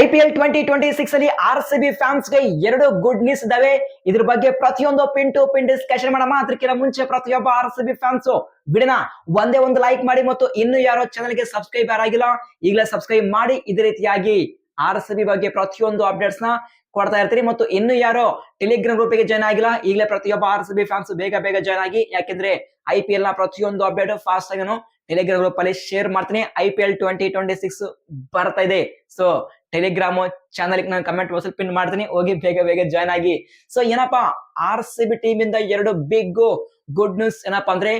I P L twenty twenty six ಅಲ್ಲಿ R C B ಫ್ಯಾನ್ಸ್ಗೆ ಎರಡು ಗುಡ್ ನ್ಯೂಸ್ ಇದಾವೆ ಇದ್ರ ಬಗ್ಗೆ ಪ್ರತಿಯೊಂದು ಪಿನ್ ಟು ಪಿನ್ ಡಿಸ್ಕಷನ್ ಮಾಡಮ್ಮ ಅದಕ್ಕಿಂತ ಮುಂಚೆ ಪ್ರತಿಯೊಬ್ಬ ಆರ್ ಸಿ ಬಿ ಫ್ಯಾನ್ಸ್ ಬಿಡಣ. ಒಂದೇ ಒಂದು ಲೈಕ್ ಮಾಡಿ ಮತ್ತು ಇನ್ನು ಯಾರೋ ಚಾನಲ್ಗೆ ಸಬ್ಸ್ಕ್ರೈಬರ್ ಆಗಿಲ್ಲ, ಈಗಲೇ ಸಬ್ಸ್ಕ್ರೈಬ್ ಮಾಡಿ. ಇದೇ ರೀತಿಯಾಗಿ ಆರ್ ಸಿ ಬಿ ಬಗ್ಗೆ ಪ್ರತಿಯೊಂದು ಅಪ್ಡೇಟ್ಸ್ನ ಕೊಡ್ತಾ ಇರ್ತೀರಿ. ಮತ್ತು ಇನ್ನು ಯಾರೋ ಟೆಲಿಗ್ರಾಮ್ ಗ್ರೂಪ್ಗೆ ಜಾಯ್ನ್ ಆಗಿಲ್ಲ, ಈಗಲೇ ಪ್ರತಿಯೊಬ್ಬ ಆರ್ ಸಿ ಬಿ ಫ್ಯಾನ್ಸ್ ಬೇಗ ಬೇಗ ಜಾಯ್ನ್ ಆಗಿ. ಯಾಕೆಂದ್ರೆ ಐ ಪಿ ಎಲ್ನ ಪ್ರತಿಯೊಂದು ಅಪ್ಡೇಟ್ ಫಾಸ್ಟ್ ಆಗಿ ಟೆಲಿಗ್ರಾಮ್ ಗ್ರೂಪ್ ಅಲ್ಲಿ ಶೇರ್ ಮಾಡ್ತೀನಿ. I P L twenty twenty six ಬರ್ತಾ ಇದೆ. ಸೊ ಟೆಲಿಗ್ರಾಮ್ ಚಾನಲ್ ನಾನು ಕಮೆಂಟ್ ಬಾಕ್ಸ್ ಪಿನ್ ಮಾಡ್ತೀನಿ. ಹೋಗಿ ಬೇಗ ಬೇಗ ಜಾಯ್ನ್ ಆಗಿ. ಸೊ ಏನಪ್ಪಾ? ಆರ್ ಸಿ ಬಿ ಟೀಮ್ ಇಂದ ಎರಡು ಬಿಗ್ ಗುಡ್ ನ್ಯೂಸ್ ಏನಪ್ಪಾ ಅಂದ್ರೆ,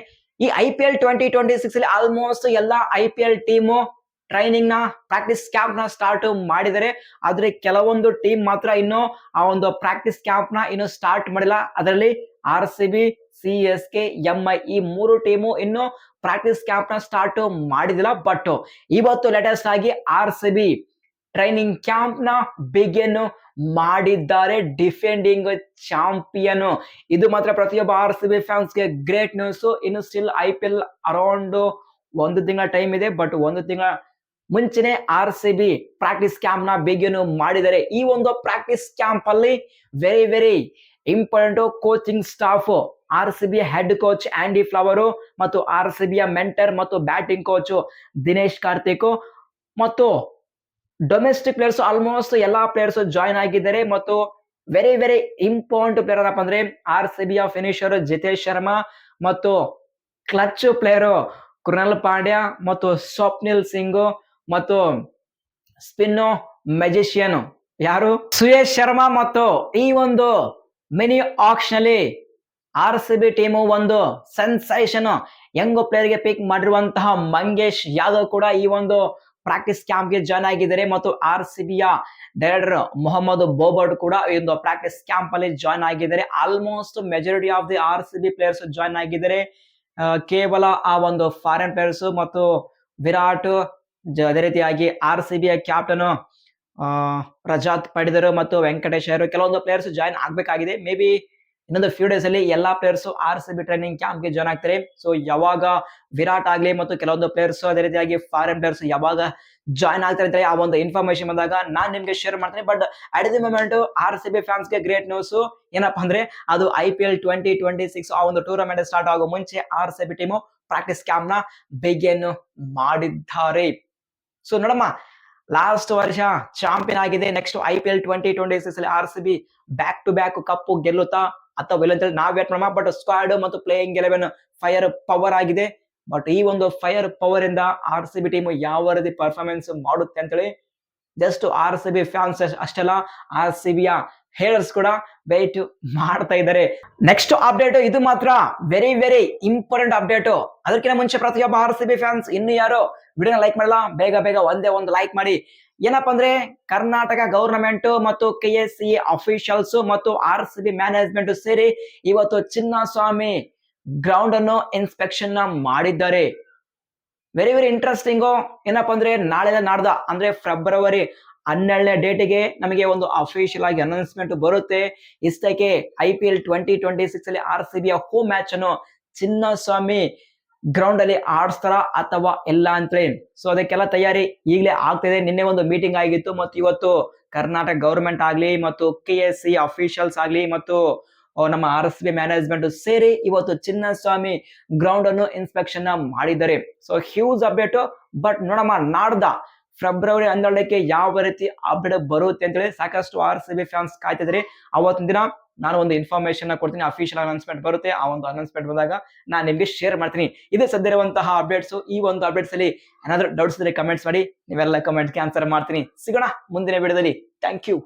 ಈ I P L twenty twenty six ಅಲ್ಲಿ ಆಲ್ಮೋಸ್ಟ್ ಎಲ್ಲಾ ಐ ಪಿ ಎಲ್ ಟೀಮು ಟ್ರೈನಿಂಗ್ನ ಪ್ರಾಕ್ಟೀಸ್ ಕ್ಯಾಂಪ್ನ ಸ್ಟಾರ್ಟ್ ಮಾಡಿದರೆ ಆದ್ರೆ ಕೆಲವೊಂದು ಟೀಮ್ ಮಾತ್ರ ಇನ್ನು ಆ ಒಂದು ಪ್ರಾಕ್ಟೀಸ್ ಕ್ಯಾಂಪ್ನ ಇನ್ನು ಸ್ಟಾರ್ಟ್ ಮಾಡಿಲ್ಲ. ಅದರಲ್ಲಿ R C B C S K M I ಈ ಮೂರು ಟೀಮು ಇನ್ನು ಪ್ರಾಕ್ಟೀಸ್ ಕ್ಯಾಂಪ್ನ ಸ್ಟಾರ್ಟ್ ಮಾಡಿದಿಲ್ಲ. ಬಟ್ ಇವತ್ತು ಲೇಟೆಸ್ಟ್ ಆಗಿ ಆರ್ ಸಿ ಬಿ ಟ್ರೈನಿಂಗ್ ಕ್ಯಾಂಪ್ನ ಬಿಗಿನ್ ಮಾಡಿದ್ದಾರೆ ಡಿಫೆಂಡಿಂಗ್ ಚಾಂಪಿಯನ್ ಇದು ಮಾತ್ರ ಪ್ರತಿಯೊಬ್ಬ ಆರ್ ಸಿ ಬಿ ಫ್ಯಾನ್ಸ್ಗೆ ಗ್ರೇಟ್ ನ್ಯೂಸ್ ಇನ್ನು still I P L around ಒಂದು ತಿಂಗಳ ಟೈಮ್ ಇದೆ ಬಟ್ ಒಂದು ತಿಂಗಳ ಮುಂಚೆನೆ ಆರ್ ಸಿ ಬಿ ಪ್ರಾಕ್ಟೀಸ್ ಕ್ಯಾಂಪ್ನ ಬಿಗಿನ್ ಮಾಡಿದ್ದಾರೆ. ಈ ಒಂದು ಪ್ರಾಕ್ಟೀಸ್ ಕ್ಯಾಂಪ್ ಅಲ್ಲಿ very very important coaching staff R C B head coach Andy Flower ಮತ್ತು ಆರ್ ಸಿ ಬಿಯ ಮೆಂಟರ್ ಮತ್ತು ಬ್ಯಾಟಿಂಗ್ ಕೋಚ್ ದಿನೇಶ್ ಕಾರ್ತಿಕ್ ಮತ್ತು ಡೊಮೆಸ್ಟಿಕ್ ಪ್ಲೇಯರ್ಸ್ ಆಲ್ಮೋಸ್ಟ್ ಎಲ್ಲಾ ಪ್ಲೇಯರ್ಸ್ ಜಾಯ್ನ್ ಆಗಿದ್ದಾರೆ ಮತ್ತು ವೆರಿ ವೆರಿ ಇಂಪಾರ್ಟೆಂಟ್ ಪ್ಲೇಯರ್ ಏನಪ್ಪ ಅಂದ್ರೆ R C B finisher Jitesh Sharma ಮತ್ತು ಕ್ಲಚ್ ಪ್ಲೇಯರ್ ಕೃಣಲ್ ಪಾಂಡ್ಯ ಮತ್ತು ಸ್ವಪ್ನಿಲ್ ಸಿಂಗ್ ಮತ್ತು ಸ್ಪಿನ್ ಮೆಜಿಷಿಯನ್ ಯಾರು? ಸುಯೇಶ್ ಶರ್ಮಾ ಮತ್ತು ಈ ಒಂದು ಮಿನಿ ಆಕ್ಷನ್ ಅಲ್ಲಿ ಆರ್ ಸಿ ಬಿ ಟೀಮು ಒಂದು ಸೆನ್ಸೇಷನ್ ಯಂಗ್ ಪ್ಲೇಯರ್ಗೆ ಪಿಕ್ ಮಾಡಿರುವಂತಹ ಮಂಗೇಶ್ ಯಾದವ್ ಕೂಡ ಈ ಒಂದು ಪ್ರಾಕ್ಟೀಸ್ ಕ್ಯಾಂಪ್ಗೆ ಜಾಯ್ನ್ ಆಗಿದ್ದಾರೆ ಮತ್ತು ಆರ್ ಸಿ ಬಿಯ ಡೈರೆಕ್ಟರ್ ಮೊಹಮ್ಮದ್ ಬೋಬರ್ಡ್ ಕೂಡ ಈ ಒಂದು ಪ್ರಾಕ್ಟೀಸ್ ಕ್ಯಾಂಪ್ ಅಲ್ಲಿ ಜಾಯ್ನ್ ಆಗಿದ್ದಾರೆ. Almost majority of the R C B players join ಆಗಿದ್ದಾರೆ. ಕೇವಲ ಆ ಒಂದು ಫಾರಿನ್ ಪ್ಲೇಯರ್ಸ್ ಮತ್ತು ವಿರಾಟ್ ಅದೇ ರೀತಿಯಾಗಿ ಆರ್ ಸಿ ಬಿಯ ಕ್ಯಾಪ್ಟನ್ ರಜಾತ್ ಪಡೆದರು ಮತ್ತು ವೆಂಕಟೇಶ್ ಅವರು ಕೆಲವೊಂದು ಪ್ಲೇಯರ್ಸ್ ಜಾಯ್ನ್ ಆಗ್ಬೇಕಾಗಿದೆ. ಮೇ ಬಿ ಇನ್ನೊಂದು ಫ್ಯೂ ಡೇಸ್ ಅಲ್ಲಿ ಎಲ್ಲಾ players R C B training ಕ್ಯಾಂಪ್ಗೆ join ಆಗ್ತಾರೆ. ಸೊ ಯಾವಾಗ ವಿರಾಟ್ ಆಗ್ಲಿ ಮತ್ತು ಕೆಲವೊಂದು ಪ್ಲೇಯರ್ಸ್ ಅದೇ ರೀತಿಯಾಗಿ ಫಾರಿನ್ ಪ್ಲೇಯರ್ಸ್ ಯಾವಾಗ ಜಾಯ್ನ್ ಆಗ್ತಾರೆ ಅಂತ ಆ ಒಂದು ಇನ್ಫಾರ್ಮೇಶನ್ ಬಂದಾಗ ನಾನ್ ನಿಮ್ಗೆ ಶೇರ್ ಮಾಡ್ತೀನಿ. But at the moment R C B ಫ್ಯಾನ್ಸ್ಗೆ great news ಏನಪ್ಪಾ ಅಂದ್ರೆ ಅದು I P L twenty twenty six ಆ ಒಂದು ಟೂರ್ನಮೆಂಟ್ ಸ್ಟಾರ್ಟ್ ಆಗೋ ಮುಂಚೆ R C B team practice ಕ್ಯಾಂಪ್ನ begin ಮಾಡಿದ್ದಾರೆ. ಸೊ ನೋಡಮ್ಮ ಲಾಸ್ಟ್ ವರ್ಷ ಚಾಂಪಿಯನ್ ಆಗಿದೆ. Next I P L twenty twenty six ಅಲ್ಲಿ R C B back to back cup ಗೆಲ್ಲುತ್ತಾ ಅಥವಾ ಇಲ್ಲ ಅಂತೇಳಿ ನಾವ್ ವೇಟ್ ಮಾಡೋಣ ಬಟ್ ಸ್ಕ್ವಾಡ್ ಮತ್ತು ಪ್ಲೇಯಿಂಗ್ ಎಲೆವೆನ್ ಫೈರ್ ಪವರ್ ಆಗಿದೆ. ಬಟ್ ಈ ಒಂದು ಫೈರ್ ಪವರ್ ಇಂದ ಆರ್ ಸಿ ಬಿ ಟೀಮ್ ಯಾವ ರೀತಿ ಪರ್ಫಾರ್ಮೆನ್ಸ್ ಮಾಡುತ್ತೆ ಅಂತೇಳಿ just R C B fans ಅಷ್ಟೆಲ್ಲ ಆರ್ ಸಿ ಬಿಯ ಹೇಳರ್ಸ್ ಕೂಡ ವೇಟ್ ಮಾಡ್ತಾ ಇದ್ದಾರೆ. ನೆಕ್ಸ್ಟ್ ಅಪ್ಡೇಟ್ ಇದು ಮಾತ್ರ ವೆರಿ ವೆರಿ ಇಂಪಾರ್ಟೆಂಟ್ ಅಪ್ಡೇಟ್ ಅದಕ್ಕಿಂತ ಮುಂಚೆ ಪ್ರತಿಯೊಬ್ಬ ಆರ್ ಸಿ ಬಿ ಫ್ಯಾನ್ಸ್ ಇನ್ನು ಯಾರು ವಿಡಿಯೋನ ಲೈಕ್ ಮಾಡಲ್ಲ, ಬೇಗ ಬೇಗ ಒಂದೇ ಒಂದು ಲೈಕ್ ಮಾಡಿ. ಏನಪ್ಪಾ ಅಂದ್ರೆ ಕರ್ನಾಟಕ ಗವರ್ನಮೆಂಟ್ ಮತ್ತು ಕೆ ಎಸ್ ಸಿ ಅಫಿಷಿಯಲ್ಸ್ ಮತ್ತು ಆರ್ ಸಿ ಬಿ ಮ್ಯಾನೇಜ್ಮೆಂಟ್ ಸೇರಿ ಇವತ್ತು ಚಿನ್ನಸ್ವಾಮಿ ಗ್ರೌಂಡ್ ಅನ್ನು ಇನ್ಸ್ಪೆಕ್ಷನ್ನ ಮಾಡಿದ್ದಾರೆ ವೆರಿ ವೆರಿ ಇಂಟ್ರೆಸ್ಟಿಂಗ್ ಏನಪ್ಪಾ ಅಂದ್ರೆ ನಾಳೆ ನಾಡ್ದ ಅಂದ್ರೆ ಫೆಬ್ರವರಿ ಹನ್ನೆರಡನೇ ಡೇಟಿಗೆ ನಮಗೆ ಒಂದು ಅಫಿಷಿಯಲ್ ಆಗಿ ಅನೌನ್ಸ್ಮೆಂಟ್ ಬರುತ್ತೆ. ಇಷ್ಟಕ್ಕೆ I P L twenty twenty six ಅಲ್ಲಿ R C B home match ಅನ್ನು ಚಿನ್ನಸ್ವಾಮಿ ಗ್ರೌಂಡ್ ಅಲ್ಲಿ ಆಡಿಸ್ತಾರ ಅಥವಾ ಇಲ್ಲ ಅಂತೇಳಿ ಸೊ ಅದಕ್ಕೆಲ್ಲ ತಯಾರಿ ಈಗಲೇ ಆಗ್ತಿದೆ ನಿನ್ನೆ ಒಂದು ಮೀಟಿಂಗ್ ಆಗಿತ್ತು ಮತ್ತು ಇವತ್ತು ಕರ್ನಾಟಕ ಗೌರ್ಮೆಂಟ್ ಆಗ್ಲಿ ಮತ್ತು ಕೆ ಎಸ್ ಸಿ ಅಫಿಷಿಯಲ್ಸ್ ಆಗ್ಲಿ ಮತ್ತು ನಮ್ಮ ಆರ್ ಎಸ್ ಬಿ ಮ್ಯಾನೇಜ್ಮೆಂಟ್ ಸೇರಿ ಇವತ್ತು ಚಿನ್ನಸ್ವಾಮಿ ಗ್ರೌಂಡ್ ಅನ್ನು ಇನ್ಸ್ಪೆಕ್ಷನ್ ಮಾಡಿದ್ದಾರೆ. ಸೊ ಹ್ಯೂಜ್ ಅಪ್ಡೇಟ್ ಬಟ್ ನೋಡಮ್ಮ, ನಾಡ್ದ ಫೆಬ್ರವರಿ ಹನ್ನೆರಡಕ್ಕೆ ಯಾವ ರೀತಿ ಅಪ್ಡೇಟ್ ಬರುತ್ತೆ ಅಂತೇಳಿ ಸಾಕಷ್ಟು ಆರ್ ಸಿ ಬಿ ಫ್ಯಾನ್ಸ್ ಕಾಯ್ತಿದ್ರಿ ಅವತ್ತಿನ ದಿನ ನಾನು ಒಂದು ಇನ್ಫಾರ್ಮೇಶನ್ ಕೊಡ್ತೀನಿ ಅಫಿಷಿಯಲ್ ಅನೌನ್ಸ್ಮೆಂಟ್ ಬರುತ್ತೆ, ಆ ಒಂದು ಅನೌನ್ಸ್ಮೆಂಟ್ ಬಂದಾಗ ನಾನು ನಿಮಗೆ ಶೇರ್ ಮಾಡ್ತೀನಿ. ಇದು ಸದ್ಯ ಇರುವಂತಹ ಅಪ್ಡೇಟ್ಸ್ ಈ ಒಂದು ಅಪ್ಡೇಟ್ಸ್ ಅಲ್ಲಿ ಏನಾದರೂ ಡೌಟ್ಸ್ ಇದ್ರೆ ಕಮೆಂಟ್ಸ್ ಮಾಡಿ, ನೀವೆಲ್ಲ ಕಮೆಂಟ್ಗೆ ಆನ್ಸರ್ ಮಾಡ್ತೀನಿ. ಸಿಗೋಣ ಮುಂದಿನ ವಿಡಿಯೋದಲ್ಲಿ ಥ್ಯಾಂಕ್ ಯು